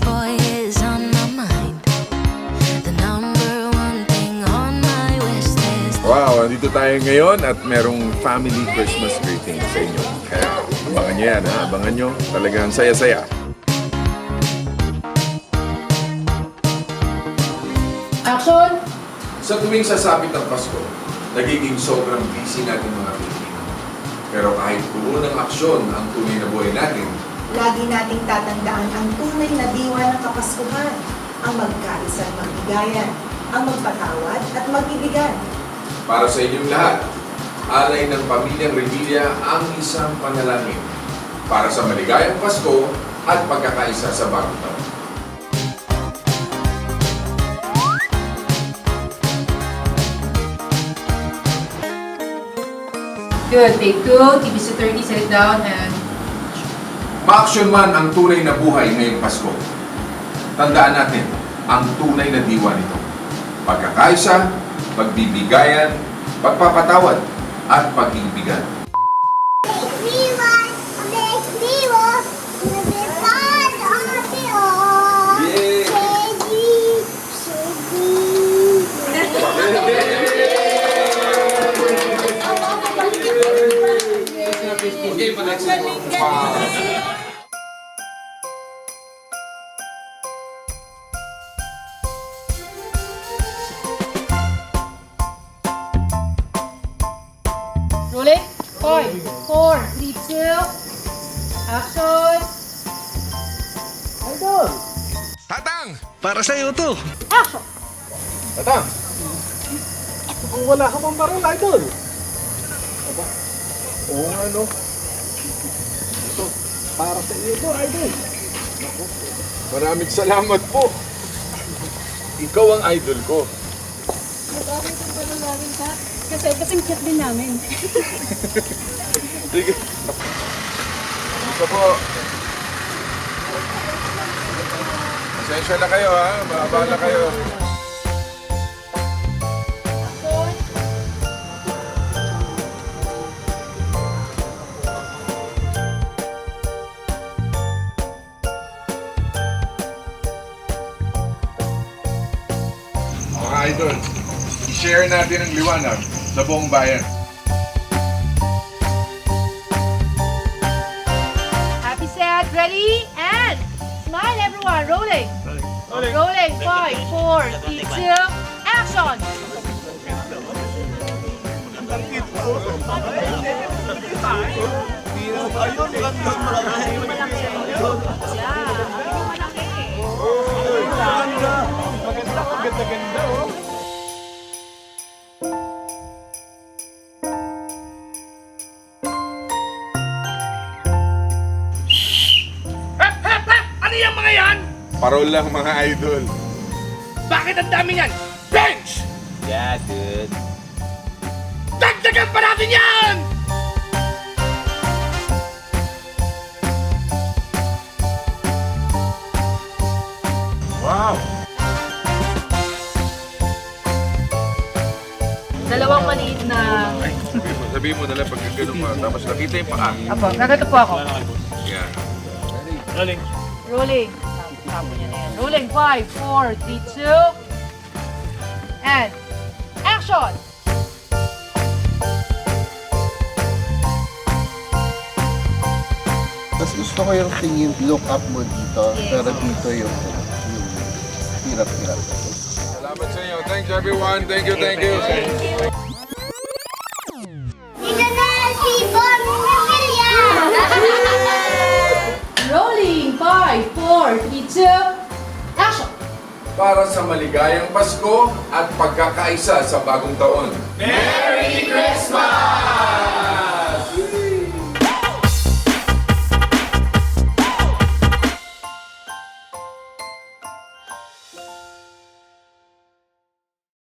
this is on my mind. The number one thing on my wish. Wow, nandito tayo ngayon at merong family Christmas greeting sa inyo. Kaya abangan nyo yan ha, abangan nyo. Talagang saya-saya. Action! Sa tuwing sasapit ang Pasko, nagiging sobrang busy natin mga Pilipino. Pero kahit puro ng aksyon ang tunay na buhay natin, Lagi nating tatandaan ang tunay na diwa ng Kapaskuhan, ang magkaisa at magbigayan, ang magpatawad at mag-ibigan. para sa inyong lahat, alay ng Pamilyang Revilla ang isang panalangin para sa maligayang Pasko at pagkakaisa sa bagong taon. Good. Take two. TV sa 30. Set it down and... Maaksyon man ang tunay na buhay ngayong Pasko. Tandaan natin ang tunay na diwa nito. Pagkakaisa, pagbibigayan, pagpapatawad, at pag-ibigan. Viva! Viva! Yay! Rolling. Five, four, three, two. Action! Tatang! Para sa'yo to! Action! Tatang! Kung wala ka pang baril, idol! Aba? Oo nga, no? Ito, para sa iyo to, idol! Naku, maraming salamat po! Ikaw ang idol ko. Kasi kasing cute din namin. Sige. Ito po. Pasensya na kayo ha, maabala kayo. Idol, i-share natin ang liwanag sa buong bayan. Happy, set, ready, and smile everyone. Rolling. Rolling. Five, four, three, two. Action! Ano Parol lang mga idol. Bakit ang dami yan? Bench! Yeah, dude. Dagdagan pa natin yan! Wow! Dalawang maliit na... Sabihin mo na lang pag gano'n pa, tapos nakita yung paa. Apo, gagato po ako. Yan. Rolling. Tapon niya na yan. Rolling. Five, four, three, two. And action! Mas gusto ko yung tingin, look up mo dito, Yes. pero dito yung, yung hirap-hirap. Salamat sa inyo. Thanks everyone. Thank you, thank you. Dito Para sa maligayang Pasko at pagkakaisa sa bagong taon. Merry Christmas!